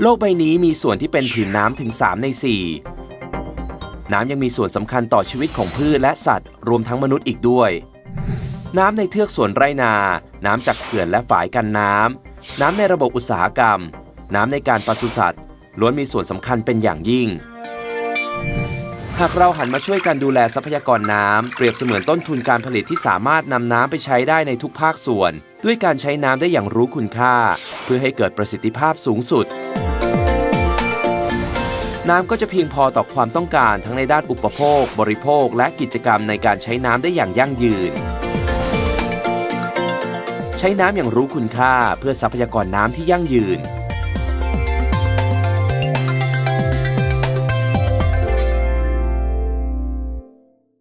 โลกใบนี้มีส่วนที่เป็นผืนน้ำถึง 3 ใน 4 น้ำยังมีส่วนสำคัญต่อชีวิตของพืชและสัตว์ รวมทั้งมนุษย์อีกด้วย น้ำในเทือกสวนไรนา น้ำจากเขื่อนและฝายกันน้ำ น้ำในระบบอุตสาหกรรม น้ำในการปศุสัตว์ล้วนมีส่วนสำคัญเป็นอย่างยิ่ง หากเราหันมาช่วยกันดูแลทรัพยากรน้ำเปรียบเสมือนต้นทุนการผลิตที่สามารถนำน้ำไปใช้ได้ในทุกภาคส่วน ด้วยการใช้น้ำได้อย่างรู้คุณค่า เพื่อให้เกิดประสิทธิภาพสูงสุด น้ำก็จะเพียงพอต่อความต้องการทั้งในด้านอุปโภค บริโภค และกิจกรรมในการใช้น้ำได้อย่างยั่งยืน ใช้น้ำอย่างรู้คุณค่าเพื่อทรัพยากรน้ำที่ยั่งยืน